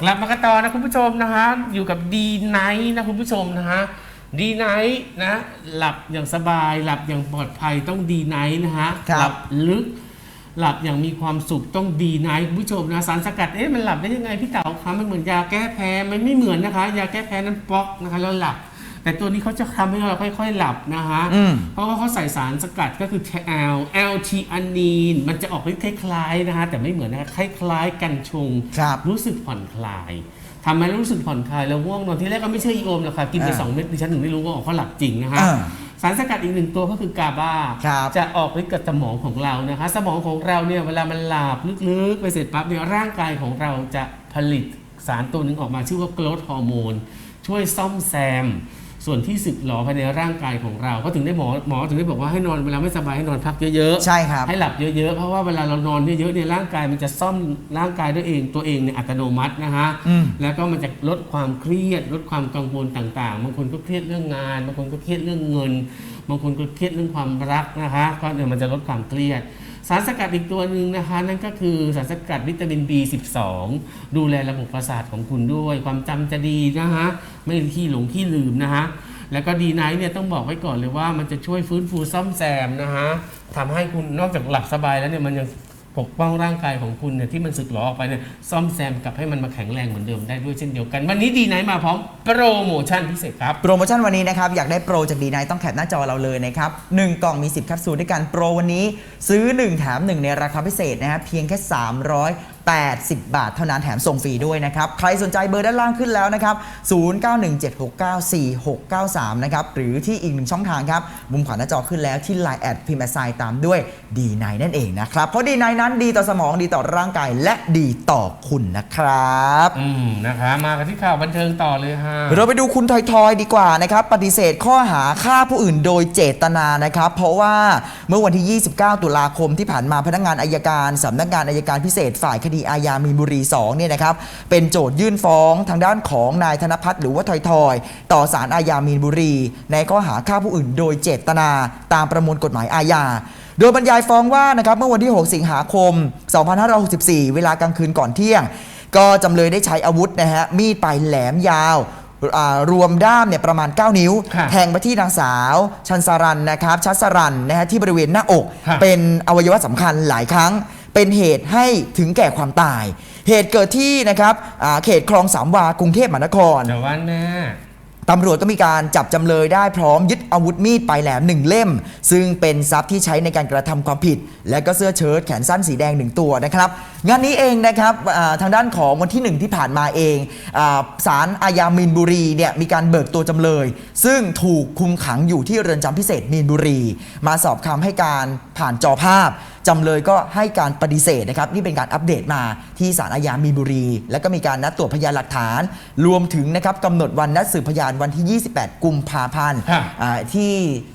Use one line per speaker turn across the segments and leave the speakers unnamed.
กลับมากันต่อนะคุณผู้ชมนะคะ อยู่กับดีไนท์นะคุณผู้ชมนะคะดีไนท์นะหลับอย่างสบาย หลับอย่างปลอดภัยต้องดีไนท์นะคะ
ครับ
หลับลึก หลับอย่างมีความสุขต้องดีไนท์คุณผู้ชมนะสารสกัดเอ๊ะมันหลับได้ยังไงพี่เต๋าคะมันเหมือนยาแก้แพ้มันไม่เหมือนนะคะ ยาแก้แพ้นั้นบล็อกนะคะแล้วหลับ แต่ตัวนี้เขาจะทำให้เราค่อย ๆ หลับนะคะ
อืม
เพราะว่าเขาใส่สารสกัดก็คือ L L T อันนีนมันจะออกฤทธิ์คล้ายๆนะคะ แต่ไม่เหมือนนะคะคล้ายๆ กันชง
ครับ
รู้สึกผ่อนคลายทำให้รู้สึกผ่อนคลายแล้วง่วงนอนที่แรกก็ไม่เชื่ออีโอมหรอกค่ะกินไป
อ่า
สองเม็ดดิฉันถึงได้รู้ว่าออกเขาหลับจริงนะคะ
อ่า
สารสกัดอีกหนึ่งตัวก็คือกาบา
ครับ
จะออกฤทธิ์กับสมองของเรานะคะ สมองของเราเนี่ยเวลามันหลับลึกๆ ไปเสร็จปั๊บเนี่ยร่างกายของเราจะผลิตสารตัวหนึ่งออกมาชื่อว่า growth hormone ช่วยซ่อมแซม ส่วนที่สึกหรอภายในร่างกายของเรา ก็ถึงได้หมอหมอถึงได้บอกว่าให้นอนเวลาไม่สบายให้นอนพักเยอะๆ
ใช่ครับ
ให้หลับเยอะๆเพราะว่าเวลาเรานอนเยอะๆเนี่ยร่างกายมันจะซ่อมร่างกายด้วยเองตัวเองเนี่ยอัตโนมัตินะฮะ
อืม
แล้วก็มันจะลดความเครียด ลดความกังวลต่างๆบางคนก็เครียดเรื่องงานบางคนก็เครียดเรื่องเงินบางคนก็เครียดเรื่องความรักนะคะก็เนี่ยมันจะลดความเครียด สารสกัดอีกตัวหนึ่งนะคะ นั่นก็คือสารสกัดวิตามิน B12 ดูแลระบบประสาทของคุณด้วย ความจำจะดีนะคะไม่ขี้หลงขี้ลืมนะคะแล้วก็ดีไนท์เนี่ยต้องบอกไว้ก่อนเลยว่ามันจะช่วยฟื้นฟูซ่อมแซมนะฮะทำให้คุณนอกจากหลับสบายแล้วเนี่ยมันยัง ปกป้องร่างกายของคุณเนี่ยที่มันสึกหรอออกไปเนี่ยซ่อมแซมกลับให้มันมาแข็งแรงเหมือนเดิมได้ด้วยเช่นเดียวกัน วันนี้ดีไนท์มาพร้อมโปรโมชั่นพิเศษครับ
โปรโมชั่นวันนี้นะครับอยากได้โปรจากดีไนต้องแคปหน้าจอเราเลยนะครับ1กล่องมี 10 แคปซูลด้วยกันโปรวันนี้ ซื้อ 1 แถม 1 ในราคาพิเศษนะฮะเพียงแค่ 380 บาทเท่านั้นแถมส่งฟรีด้วยนะครับ ใครสนใจเบอร์ด้านล่างขึ้นแล้วนะครับ 0917694693 นะครับ หรือที่อีกหนึ่งช่องทางครับ มุมขวาหน้าจอขึ้นแล้วที่ Line แอดพิมพ์ไซตามด้วยดีไนนั่นเองนะครับ เพราะดีไนนั้นดีต่อสมองดีต่อร่างกายและดีต่อคุณนะครับ
อืมนะคะมากันที่ข่าวบันเทิงต่อเลยฮะ
เราไปดูคุณทอยทอยดีกว่านะครับ ปฏิเสธข้อหาฆ่าผู้อื่นโดยเจตนานะครับ เพราะว่าเมื่อวันที่ 29 ตุลาคมที่ผ่านมาพนักงานอายการสำนักงานอายการพิเศษฝ่ายคดีอาญามีนบุรี2เนี่ยนะครับเป็นโจทยื่นฟ้องทางด้านของนายธนพัฒน์หรือว่าทอยทอยต่อศาลอาญามีนบุรี ในข้อหาฆ่าผู้อื่นโดยเจตนาตามประมวลกฎหมายอาญาโดยบรรยายฟ้องว่านะครับเมื่อวันที่ 6 สิงหาคม 2564 เวลากลางคืนก่อนเที่ยง ก็จำเลยได้ใช้อาวุธนะฮะมีดปลายแหลมยาวอ่ารวมด้ามเนี่ยประมาณ 9 นิ้ว
ค่ะ
แทงไปที่นางสาว ชันสรันนะครับชัสรันนะฮะที่บริเวณหน้าอก
ค่ะ
เป็นอวัยวะสำคัญหลายครั้ง เป็นเหตุให้ถึงแก่ความตาย เหตุเกิดที่นะครับอ่าเขตคลองสามวากรุงเทพมหานคร
แต่ว่าแน่
ตำรวจก็มีการจับจำเลยได้พร้อมยึดอาวุธมีดปลายแหลมหนึ่งเล่ม ซึ่งเป็นทรัพย์ที่ใช้ในการกระทำความผิด และก็เสื้อเชิ้ตแขนสั้นสีแดงหนึ่งตัวนะครับ งานนี้เองนะครับอ่าทางด้านของวันที่หนึ่งที่ผ่านมาเองอาศาลอาญามีนบุรีเนี่ยมีการเบิกตัวจำเลย ซึ่งถูกคุมขังอยู่ที่เรือนจำพิเศษมีนบุรี มาสอบคำให้การผ่านจอภาพ จำเลยก็ให้การปฏิเสธนะครับนี่เป็นการอัปเดตมาที่ศาลอาญามีนบุรี แล้วก็มีการนัดตรวจพยานหลักฐาน รวมถึงนะครับกำหนดวันนัดสืบพยานวันที่ 28 กุมภาพันธ์
ค่ะ
อ่าที่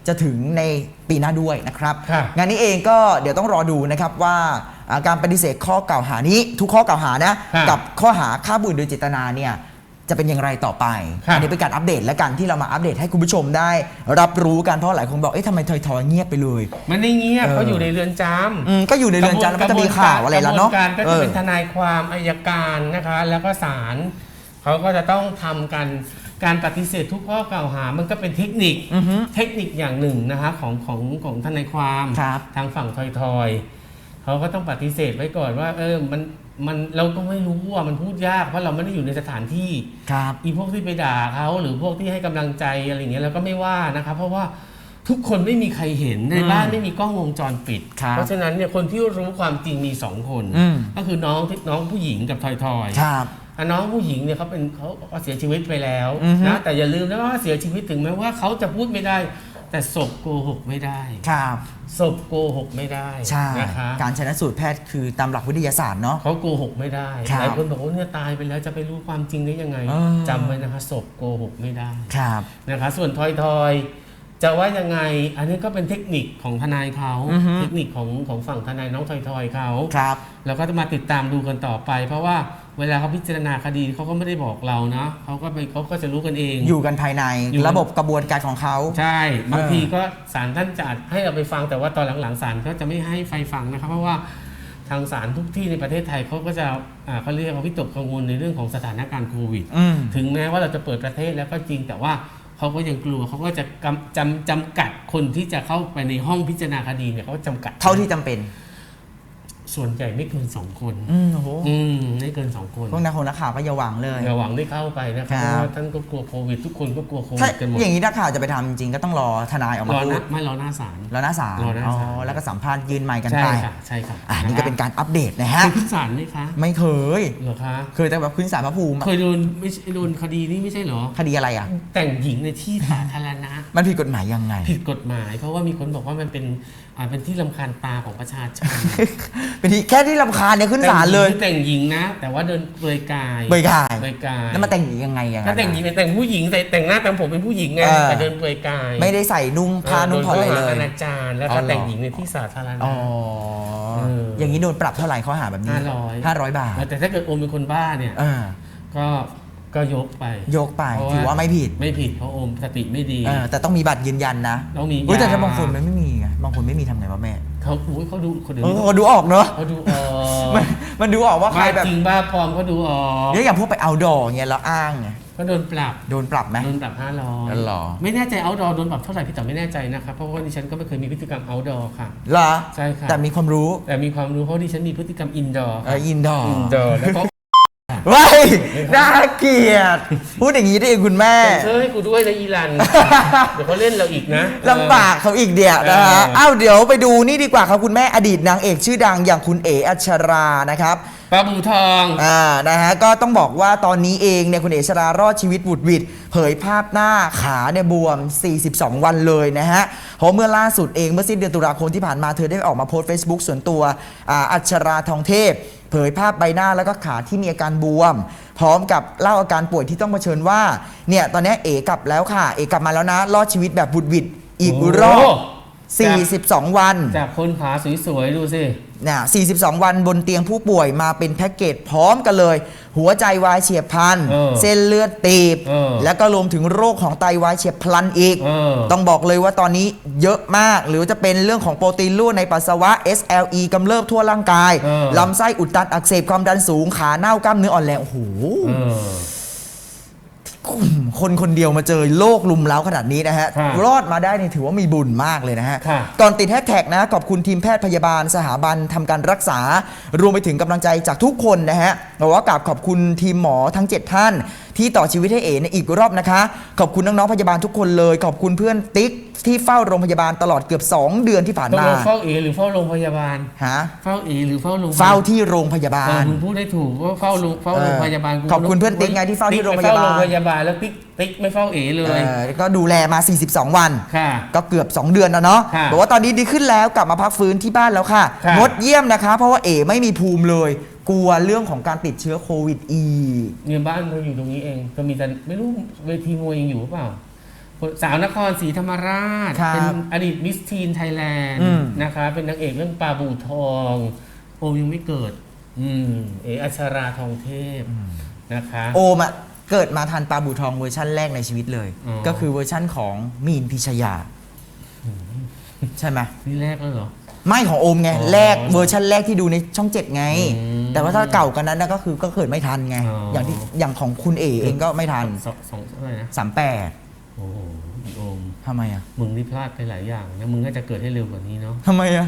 จะถึงในปีหน้าด้วยนะครับ
ค่ะ
งานนี้เองก็เดี๋ยวต้องรอดูนะครับว่าอ่าการปฏิเสธข้อกล่าวหานี้ ทุกข้อกล่าวหานะ
ค่ะ
กับข้อหาฆ่าผู้อื่นโดยเจตนาเนี่ย จะเป็นอย่างไรต่อไป
ค่ะ
อันี้เป็นการอัปเดตและกันที่เรามาอัปเดตให้คุณผู้ชมได้ รับรู้กันเพราะหลายคนบอกเอ๊ะทำไมทอยๆเงียบไปเลย
มันไม่เงียบ
เออ
เขาอยู่ในเรือนจำ
อืมก็อยู่ในเรือนจำแล้วมันจะมีข่าวอะไรแล้วเนาะ
กระบวนการก็
เอ
จะ
อ
เป็นทนายความอายการนะคะ แล้วก็ศาลเขาก็จะต้องทำกันการปฏิเสธทุกข้อกล่าวหา มันก็เป็นเทคนิค
อือฮึ
เทคนิคอย่างหนึ่งนะคะของของของทนายความ
ครับ
ทางฝั่งทอยทอยๆเขาก็ต้องปฏิเสธไว้ก่อนว่า เออมัน มันเราก็ไม่รู้ว่ามันพูดยากเพราะเราไม่ได้อยู่ในสถานที่
ครับ
อีพวกที่ไปด่าเขาหรือพวกที่ให้กำลังใจอะไรอย่างเงี้ยเราก็ไม่ว่านะครับ เพราะว่าทุกคนไม่มีใครเห็นใน
อืม
บ้านไม่มีกล้องวงจรปิด
ครับ
เพราะฉะนั้นเนี่ยคนที่รู้ความจริงมีสองคน
อืม
ก็คือน้องที่น้องผู้หญิงกับทอยทอย
ครับ
อะน้องผู้หญิงเนี่ยเขาเป็นเขาเขาเสียชีวิตไปแล้ว
อือฮึ
นะแต่อย่าลืมนะว่าเสียชีวิตถึงแม้ว่าเขาจะพูดไม่ได้ แต่ศพโกหกไม่ได้
ครับ
ศพโกหกไม่ได้
ใช่
นะคะ
การชนะสูตรแพทย์คือตามหลักวิทยาศาสตร์เนาะ
เขาโกหกไม่ได้
ครับ
หลายคนบอกว่าเนี่ยตายไปแล้วจะไปรู้ความจริงได้ยังไง
เออ
จำไว้นะคะศพโกหกไม่ได้
ครับ
นะคะ ส่วนทอยทอยจะว่ายังไง อันนี้ก็เป็นเทคนิคของทนายเขา
อือฮึ
เทคนิคของของฝั่งทนายน้องทอยทอยเขา
ครับ
แล้วก็จะมาติดตามดูกันต่อไป เพราะว่า เวลาเขาพิจารณาคดีเขาก็ไม่ได้บอกเรานะเขาก็ไปเขาก็จะรู้กันเอง
อยู่กันภายใน
อยู่
ระบบกระบวนการของเขา
ใช่ บาง
เออ
ทีก็ศาลท่านจะให้เราไปฟังแต่ว่าตอนหลังๆศาลก็จะไม่ให้ไฟฟังนะครับ เพราะว่าทางศาลทุกที่ในประเทศไทยเขาก็จะอ่าเขาเรียกว่าวิตกกังวลในเรื่องของสถานการณ์โควิด
อืม
ถึงแม้ว่าเราจะเปิดประเทศแล้วก็จริงแต่ว่าเขาก็ยังกลัวเขาก็จะกำจำจำกัดคนที่จะเข้าไปในห้องพิจารณาคดีเนี่ยเขาจำกัด
เท่าที่จำเป็น
ส่วนใหญ่ไม่เกินสองคน
อืมโอ้โห
อืมไม่เกินสองคน
พวกนักข่าวนักข่าวก็อย่าหวังเลย
อย่าหวังได้เข้าไปนะค
ครั
รับบเพราะว่าท่านก็กลัวโควิด ทุกคนก็กลัวโค
ถ้า
วิดกันหมด
อย่างนี้นักข่าวจะไปทำจริงๆก็ต้องรอทนายออก
ร
มา
อ
พู
หน้า
ด
ไม่รอหน้าศาล
รอหน้าศาล
รอหน้า
อ๋อ
ศาล
แล้วก็สัมภาษณ์ยืนไมค์กัน
ใช่
ไป
ค่ะใช่ค่ะ
อ่านี่ก็เป็นการอัปเดตนะฮะ
เคยขึ้นศาลไหมคะ
ไม่เคย
เหรอคะ
เคยแต่แบบขึ้นศาลพระภูมิอะ
เคยโดนไม่ใช่โดนคดีนี้ไม่ใช่เหรอ
คดีอะไรอะ
แต่งหญิงในที่สาธารณะ
มันผิดกฎหมายยังไง
ผิดกฎหมาย เพราะว่ามีคนบอกว่ามันเป็นอ่าเป็นที่ลำคาญตาของประชาชน
เป็นที่แค่ที่ลำคาญเนี่ยขึ้นศาลเลย
แต่งหญิงนะ แต่ว่าเดินเปลือยกาย
เบยกาย
เปลือยกาย
แล้วมาแต่งอย่างนี้ยังไงอะ
ถ้าแต่งหญิงแต่งผู้หญิงแต่แต่งหน้าแต่งผมเป็นผู้หญิงไง
เออ
แต่เดินเปลือยกาย
ไม่ได้ใส่นุ่งผ้านุ่งผ่อนอะไรเล
โดนข้หายอนาจารแล้ว
อ๋อ
ก็
เหรอ
แต่งหญิงในที่สาธารณะ
อ๋อ
เออ
อย่างนี้โดนปรับเท่าไหร่ข้อหาแบบนี้
ห้าร้อย
ห้าร้อยบาท
แต่ถ้าเกิดโอมเป็นคนบ้าเนี่ย
เออ
ก็ก็ยกไป
ยกไป
เพราะว่า
ถือว่าไม่ผิด
ไม่ผิดเพราะโอมสติไม่ดี
เออแต่ต้องมีบัตรยืนยันนะ
ต้องมี
เฮ้ยแต่ถ้ายาบางคนมันไม่มีไงบางคนไม่มีทำไงวะแม่
เขาอุ้ยเขาดูคนเดียว
เออเขาดูออกเนอะ
เขาดูออก
มันมันดูออกว่าใคร
บ้า
แบบ
จริงบ้าปลอมเขาดูออก
เดี๋ยวอย่างพวกไปเอาดอเงี้ยแล้วอ้างไง
ก็โดนปรับ
โดนปรับไหม
โดนปรับห้าร้อย
อ๋อเหรอ
ไม่แน่ใจเอาดอโดนปรับเท่าไหร่พี่แต่ไม่แน่ใจนะครับเพราะว่าดิฉันก็ไม่เคยมีพฤติกรรมเอาดอค่ะ
เหรอ
ใช่ค่ะ
แต่มีความรู้
แต่มีความรู้เพราะดิฉันมีพฤติกรรมอินดอร์
เอออินดอร์
อินดอร์แล้วก็
ว้ายน่าเกลียด พูดอย่างนี้ได้เองคุณแม่
เชิญให้กูด้วยนะอีรัน เดี๋ยวเขาเล่นเราอีกนะ
ลำบากเขาอีกเดียวนะฮะ
เออ
อ้าวเดี๋ยวไปดูนี่ดีกว่าครับคุณแม่อดีตนางเอกชื่อดังอย่างคุณเออัชรานะครับ
ปลาบูทอง
อ่า นะฮะ ก็ต้องบอกว่าตอนนี้เองเนี่ยคุณเอชรารอดชีวิตบุดหวิด เผยภาพหน้าขาเนี่ยบวม 42 วันเลยนะฮะเพราะเมื่อล่าสุดเองเมื่อสิ้นเดือนตุลาคมที่ผ่านมาเธอได้ออกมาโพสต์ Facebook ส่วนตัวอ่าอัชราทองเทพ เผยภาพใบหน้าแล้วก็ขาที่มีอาการบวม พร้อมกับเล่าอาการป่วยที่ต้องเผชิญว่าเนี่ยตอนนี้เอกลับแล้วค่ะ เอกลับมาแล้วนะ รอดชีวิตแบบบุดหวิดอีกรอบ42 วัน
จากคนขาสวยๆ ดูสิ
เนี่ย42 วันบนเตียงผู้ป่วยมาเป็นแพ็กเกจพร้อมกันเลย หัวใจวายเฉียบพลัน
เออ
เส้นเลือดตีบ
เออ
แล้วก็รวมถึงโรคของไตวายเฉียบพลันอีก
เออ
ต้องบอกเลยว่าตอนนี้เยอะมาก หรือจะเป็นเรื่องของโปรตีนรั่วในปัสสาวะ SLE กำเริบทั่วร่างกาย
เออ
ลำไส้อุดตันอักเสบความดันสูงขาเน่ากล้ามเนื้ออ่อนแรงโอ้โห
เออ
คนคนเดียวมาเจอโรคลุมเล้าขนาดนี้นะฮะ
ครับ
รอดมาได้นี่ถือว่ามีบุญมากเลยนะฮะ
ค่ะ
ก่อนติดแฮชแท็กนะ ขอบคุณทีมแพทย์พยาบาลสถาบันทำการรักษา รวมไปถึงกำลังใจจากทุกคนนะฮะบอกว่ากราบขอบคุณทีมหมอทั้ง 7 ท่าน ที่ต่อชีวิตให้เอ๋ในอีกรอบนะคะ ขอบคุณน้องๆพยาบาลทุกคนเลย ขอบคุณเพื่อนติ๊กที่เฝ้าโรงพยาบาลตลอดเกือบ 2 เดือนที่ผ่าน
ต้อง
มา
เฝ้าเอหรือเฝ้าโรงพยาบาล
ฮะ
เฝ้าเอหรือเฝ้าโรงพยบล
เฝ้าที่โรงพยาบา
เออ
ล
มึงพูดได้ถูกว่าเฝ้าโรงเฝ้าโรงพยาบาลกู
ขอบคุณเพื่อนติ๊กไงที่เฝ้าที่โรงพยาบาล
ติ๊กไปเฝ้าโรงพยาบาลแล้วติ๊กติ๊กไม่เฝ้าเอเล
เอย อก็ดูแลมา 42 วัน
ค่ะ
ก็เกือบ 2 เดือนแล้วเนาะ
ค่ะ
บอกว่าตอนนี้ดีขึ้นแล้วกลับมาพักฟื้นที่บ้านแล้วค่ะ
ค่ะ
งดเยี่ยมนะคะ เพราะว่าเอ๋ไม่มีภูมิเลย กลัวเรื่องของการติดเชื้อโควิดอีก
เนี่ยบ้านเขาอยู่ตรงนี้เอง ก็มีแต่ไม่รู้เวทีมวยยังอยู่หรือเปล่า สาวนครศรีธรรมราช
ครับ
เป็นอดีตมิสทีนไทยแลนด์
อืม
นะคะ เป็นนางเอกเรื่องปลาบูทอง โอมยังไม่เกิด อืม เออัชราทองเทพนะคะ
โอมอะเกิดมาทันปลาบูทองเวอร์ชั่นแรกในชีวิตเลย
อ๋อ
ก็คือเวอร์ชั่นของมีนพิชยา ใช่ไหม
นี่แรกแล้วเหรอ
ไม่ของโอมไง
อ๋อ
แรกเวอร์ชันแรกที่ดูในช่องเจ็ดไง
อืม
แต่ว่าถ้าเก่ากันนั้นนะก็คือก็เกิดไม่ทันไง
อ๋ออ
อย่างที่อย่างของคุณเอเองก็ไม่ทัน
สองสองเท่าไหร่นะ
สามแปด
โอ้โหอีโอม
ทำไมอะ
มึงนี่พลาดไปหลายอย่างนะมึงน่าจะเกิดให้เร็วกว่านี้เนาะ
ทำไมอะ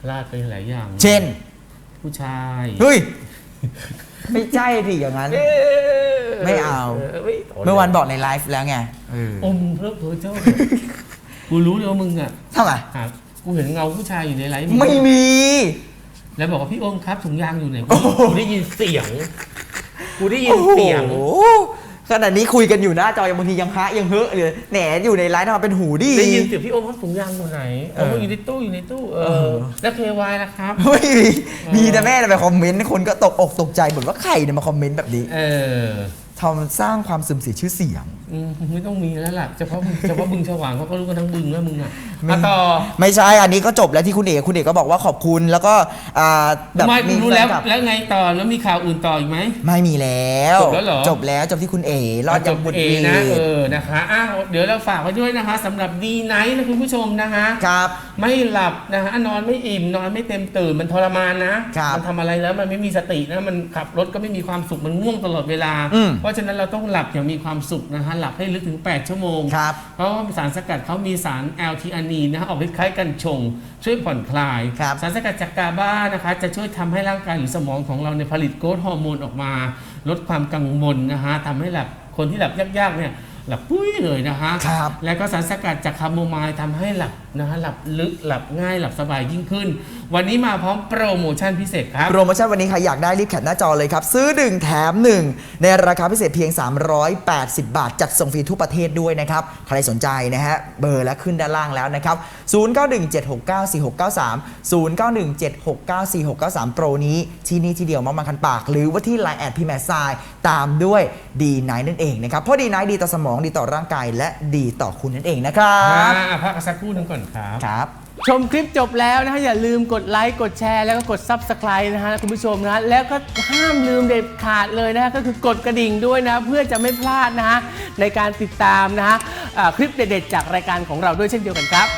พลาดไปหลายอย่าง
เช่น
ผู้ชาย
เฮ้ย ไม่ใช่ดิอย่างนั้น ไม่เอา
ไม่
เมื่อวานบอกในไลฟ์แล้วไงเออ
อมเพิ่มเพิ่มเจ้ากูรู้เลยว่ามึงอะ
ทำไม
หา กูเห็นเงาผู้ชายอยู่ในไลฟ์
ไม่มี
แล้วบอกว่าพี่โอมครับถุงยางอยู่ไหน
โอ้โห
กูได้ยินเสียง กูได้ยิน
โอ้โห
เสียง
ขนาดนี้คุยกันอยู่หน้าจอยังบางทียังฮะยังเฮอะเลยแหนอยู่ในไลฟ์ทำไมเป็นหูดี
ได้ยินเสียงพี่โอมครับถุงยางอยู่ไหน
เอ
โอ้
อ
อยู่ในตู้อยู่ในตู้เอ
เอ
อ
อ
แล้วเควายล่ะครับ
ไม่มี
เออ
มีแต่แม่ไปคอมเมนต์คนก็ตกอกตกใจเหมือนว่าใครเนี่ยมาคอมเมนต์แบบนี้
เออ
ทำสร้างความเสื่อมเสียชื่อเสียง
อืมไม่ต้องมีแล้วล่ะเฉพาะมึงเฉพาะบึงฉวางเขาก็รู้กันทั้งบึงแล้วมึงอะมาต่อ
ไม่ใช่อันนี้ก็จบแล้วที่คุณเอกคุณเอกก็บอกว่าขอบคุณแล้วก็อ่าแบบ
ไม่
มี
รู้
แฟ
แล้ว
นคลับ
แล้วไงต่อแล้วมีข่าวอื่นต่ออีกไหม
ไม่มีแล้ว
จบแล้วเหรอ
จบแล้วจบที่คุณเอรอด
จ
ยัง
บ
บุตร
เอ
วี
นะเออนะคะอ้าวเดี๋ยวเราฝากไว้ด้วยนะคะสำหรับดีไนท์นะคุณผู้ชมนะคะ
ครับ
ไม่หลับนะคะนอนไม่อิ่มนอนไม่เต็มตื่นมันทรมานนะครับ มันทำอะไรแล้วมันไม่มีสตินะมันขับรถก็ไม่มีความสุขมันง่วงตลอดเวลา
อืม
เพราะฉะนั้นเราต้องหลับอย่างมีความสุขนะคะหลับให้ลึกถึง 8 ชั่วโมง
ครับ
เพราะว่าสารสกัดเขามีสารแอลทีอานีนนะคะออกฤทธิ์คล้ายกันชง ช่วยผ่อนคลาย
ครับ
สารสกัดจากกาบานะคะ จะช่วยทำให้ร่างกายหรือสมองของเราเนี่ยผลิตโกรทฮอร์โมนออกมา ลดความกังวลนะคะทำให้หลับคนที่หลับยากๆเนี่ย หลับปุ้ยเลยนะคะ
ครับ
แล้วก็สารสกัดจากคาโมไมล์ทำให้หลับนะคะหลับลึกหลับง่ายหลับสบายยิ่งขึ้น วันนี้มาพร้อมโปรโมชั่นพิเศษครับ
โปรโมชั่นวันนี้ใครอยากได้รีบแคปหน้าจอเลยครับ ซื้อ 1 แถม 1 ในราคาพิเศษเพียง 380 บาท จัดส่งฟรีทุกประเทศด้วยนะครับ ใครสนใจนะฮะเบอร์และขึ้นด้านล่างแล้วนะครับ 0917694693 0917694693 โปรนี้ที่นี่ที่เดียวมากมาคันปาก หรือว่าที่ Line แอดพีแมสไซตามด้วยดีไนนั่นเองนะครับเพราะดีไนดีต่อสมองดีต่อร่างกาย และดีต่อคุณนั่นเองนะครับ
อ่าพักกันสักครู่หนึงก่อนครับ
ครับ
ชมคลิปจบแล้วนะฮะอย่าลืมกดไลค์กดแชร์แล้วก็กด Subscribe นะฮะคุณผู้ชมนะฮะแล้วก็ห้ามลืมเด็ดขาดเลยนะฮะก็คือกดกระดิ่งด้วยนะ เพื่อจะไม่พลาดนะฮะในการติดตามนะฮะอ่าคลิปเด็ดๆจากรายการของเราด้วยเช่นเดียวกันครับ